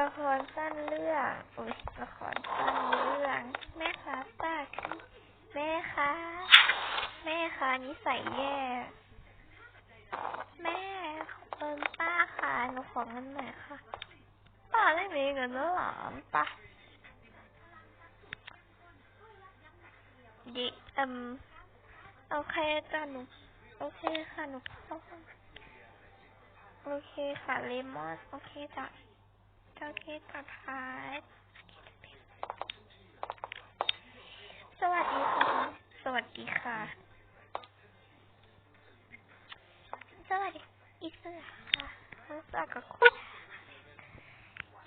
ละครสั้นเรื่องอุ้ยละครสั้นเรื่อง แม่คะตากแม่คะแม่คะนิสัยแย่ แม่เอินป้าค่ะหนูขอเงินหน่อยค่ะ ป้าไม่มีเงินแล้วหรอป้าดิเอืมโอเคจ้ะหนูโอเคค่ะหนูโอเคค่ะเลมอนโอเคจ้ะ อเคจ้ะพาย สวัสดีค่ะ สวัสดีค่ะ สวัสดีอีสือค่ะมาสักกับคุณ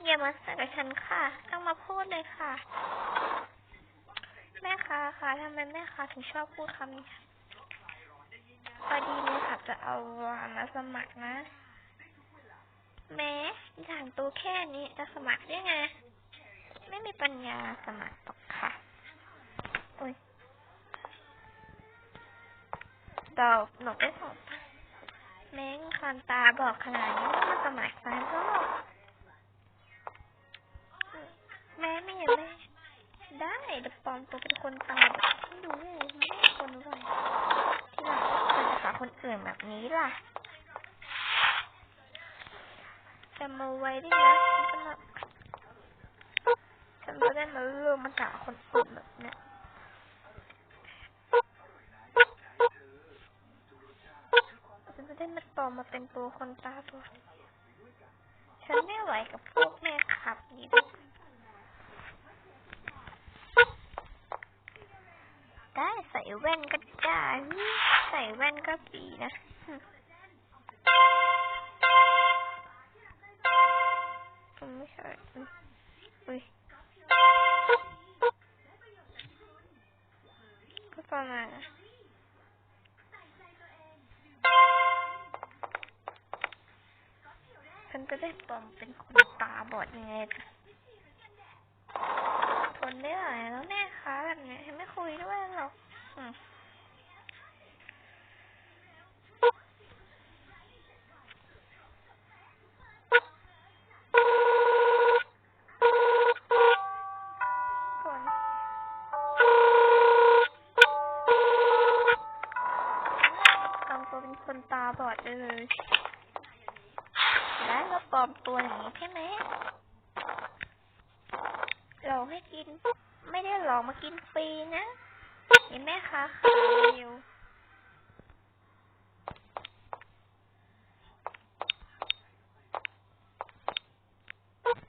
อย่ามาสักกับฉันค่ะ ต้องมาพูดเลยค่ะ แม่ค้าค่ะทำไมแม่ค้าถึงชอบพูดคำนี้คะพอดีเลยค่ะจะเอามาสมัครนะ แม้อย่างตัวแค่นี้จะสมัครได้ไง ไม่มีปัญญาสมัครหรอกค่ะโอ้ยเดี๋ยวหนูไปส่งแม้งคันตาบอกขนาดนี้ว่ามาสมัครสายก็แม่ไม่เห็นแม่ได้เดี๋ยวปลอมตัวเป็นคนตาบอดให้ดูเลยไม่ใช่คนรวยที่หลังควรจะหาคนอื่นแบบนี้ล่ะำมาไว้ด้วยนะฉันจะฉันจะได้มาเลือกมาด่าคนอื่นแบบเนี้ยฉันจะได้มาปลอมาเป็นตัวคนตาบอดฉันไม่ไหวกับพวกแม่ขับนี้ด้วยได้ใส่แว่นก็ได้ ใส่แว่นก็ดีนะ ไม่ใช่อุ้ยก็ประมาณนฉันจะได้ปลอมเป็นคนตาบอดยังไงทนไม่ไหวแล้วแม่ค้าแบบนี้ไม่คุยด้วยหรอกอืม ให้กิน ไม่ได้หลอกมากินฟรีนะเห็นไหมคะขายเร็ว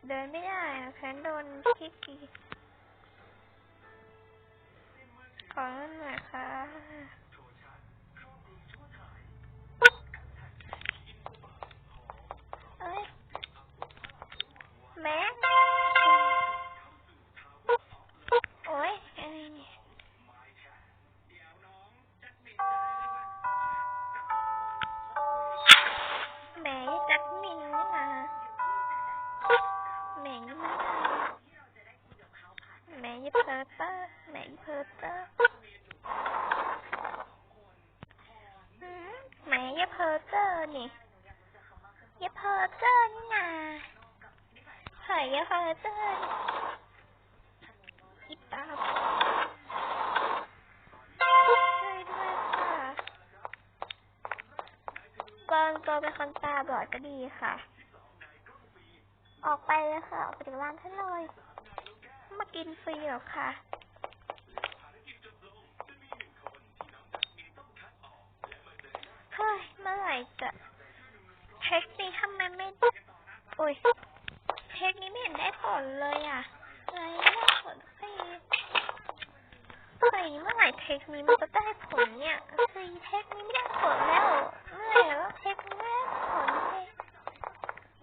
เดินไม่ได้แขนโดนคิดกี มจัดมินนี่มาแหมนี่มาแมยี่เพอเตอร์แหมยี่เพอเตอร์หืมแหมยี่เพอร์เตอร์นี่ยี่เพอร์เตอร์นี่นาเฮ้ยยี่เพอร์เตอร์อีตา กองตัวเป็นคนตาบอดก็ดีค่ะ ออกไปเลยค่ะ ออกไปจากร้านฉันเลย มากินฟรีหรอกค่ะเฮ้ยเมื่อไหร่จะเทคนี้ทำไมไม่โอ้ยเทคนี้ไม่เห็นได้ผลเลยอะอะไรไม่ได้ผลสักทีเฮ้ยเมื่อไหร่เทคนี้มันจะได้ผลเนี่ยคือเทคนี้ไม่ได้ผลแล้วเมื่อไหร่แล้วเทคนี้ไม่ได้ผลเลย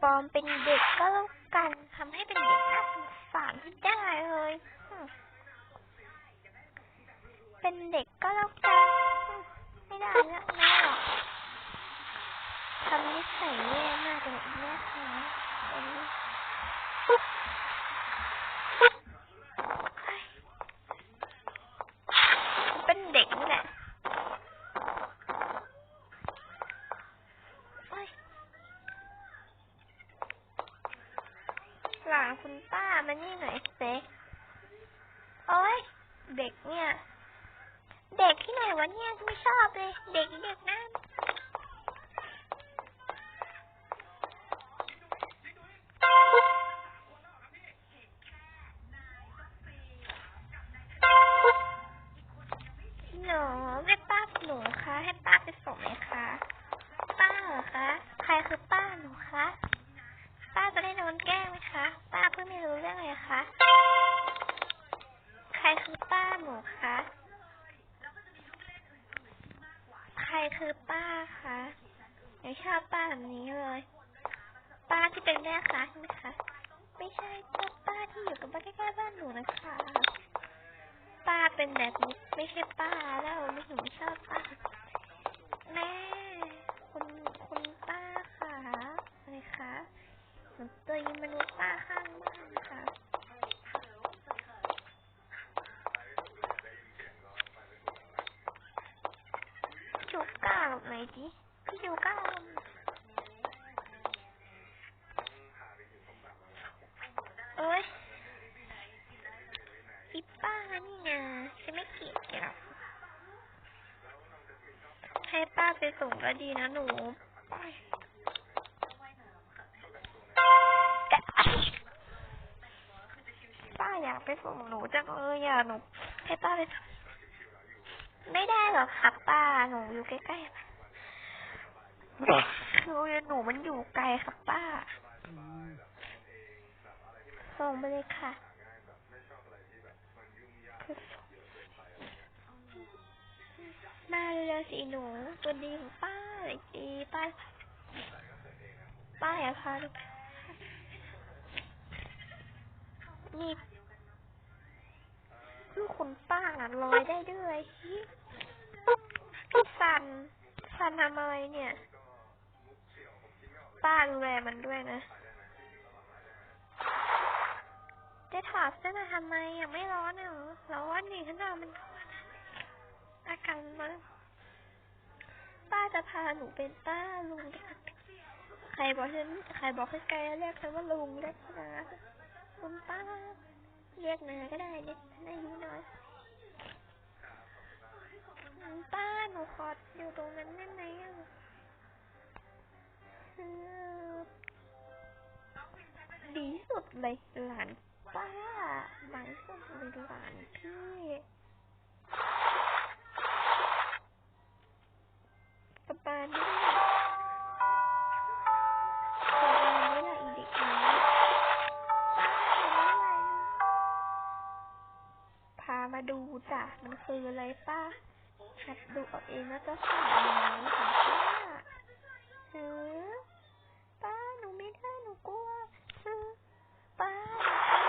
ปลอมเป็นเด็กก็แล้วกันทำให้เป็นเด็กน่าสงสารที่ได้เลยอืมเป็นเด็กก็แล้วกันอืมไม่ได้แล้วไม่หรอกทำนิสัยแย่มากเลยแม่คะเอ้ย เป็นเด็กนี่แหละโอ๊ย หลังคุณป้ามานี่หน่อยเซ็โอ้ยเด็กเนี่ย เด็กที่ไหนวะเนี่ยไม่ชอบเลย เด็กเด็กนะ หนูคะ ใครคือป้าคะไม่ชอบป้าแบบนี้เลย ป้าที่เป็นแม่ค้าใช่ไหมคะ ไม่ใช่ป้าป้าที่อยู่กับบ้านใกล้ๆบ้านหนูนะคะ ป้าเป็นแบบนี้ไม่ใช่ป้าแล้วไม่หนูไม่ชอบป้า แม่ คุณคุณป้าค่ะอะไรคะหนูตัวยิงมนุษย์ป้าข้างบ้านค่ะ จูก้าหลบไหนอยดิพี่จูก้าหลบเอ้ยอีป้านี่นะฉันไม่เกลียดแกหรอกให้ป้า ไปส่งก็ดีนะหนูป้าอยากไปส่งหนูจังเลยอะหนูให้ป้าไปส่งไม่ได้หรอกค่ะป้าหนูอยู่ใกล้ๆคือหนูมันอยู่ไกลค่ะป้าส่งไปเลยค่ะ เร็วสิหนู ตัวดีของป้าเลยสิป้า ป้าอย่าพาลูกนี่ลูกคุณป้าลอยได้ด้วยพี่สันสันทำอะไรเนี่ย ป้าดูแลมันด้วยนะจะถอดเสื้อมาทำไมอะไม่ร้อนเหรอร้อนนี่ฉันเอามันอนอะอากาศมัน ป้าจะพาหนูเป็นป้าลุง ใครบอกฉันใครบอกให้แกเรียกฉันว่าลุงเรียกนะคุณป้า เรียกนาก็ได้เรียกฉันอายุน้อยป้าหนูขออยู่ตรงนั้นได้ไหมอะดีสุดเลยหลานป้าหลานสุดเลยหลานพี่ มาดูจ้ะ มันคืออะไรป้าหัดดูเอาเองนะเจ้าค่ะของป้าเออป้าหนูไม่ได้หนูกลัวเออป้าหนูกลั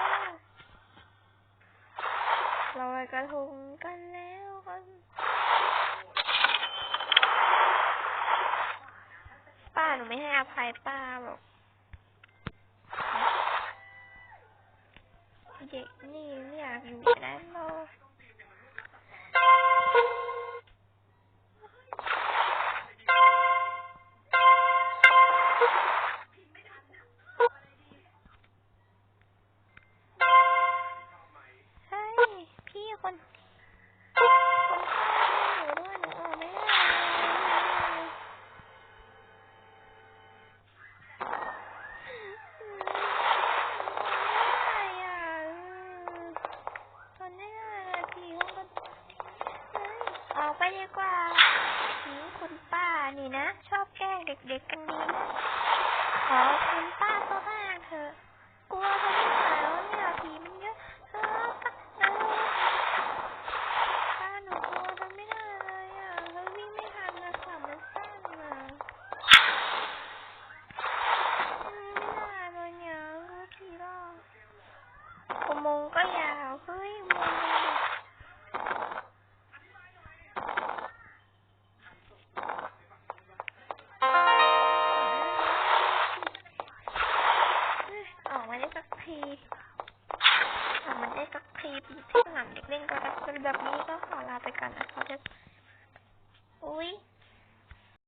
วลอยกระทงกันแล้วกันป้าหนูไม่ให้อภัยป้าหรอกเด็กนี่ไม่อยากอยู่แล้วหรอก ผีคุ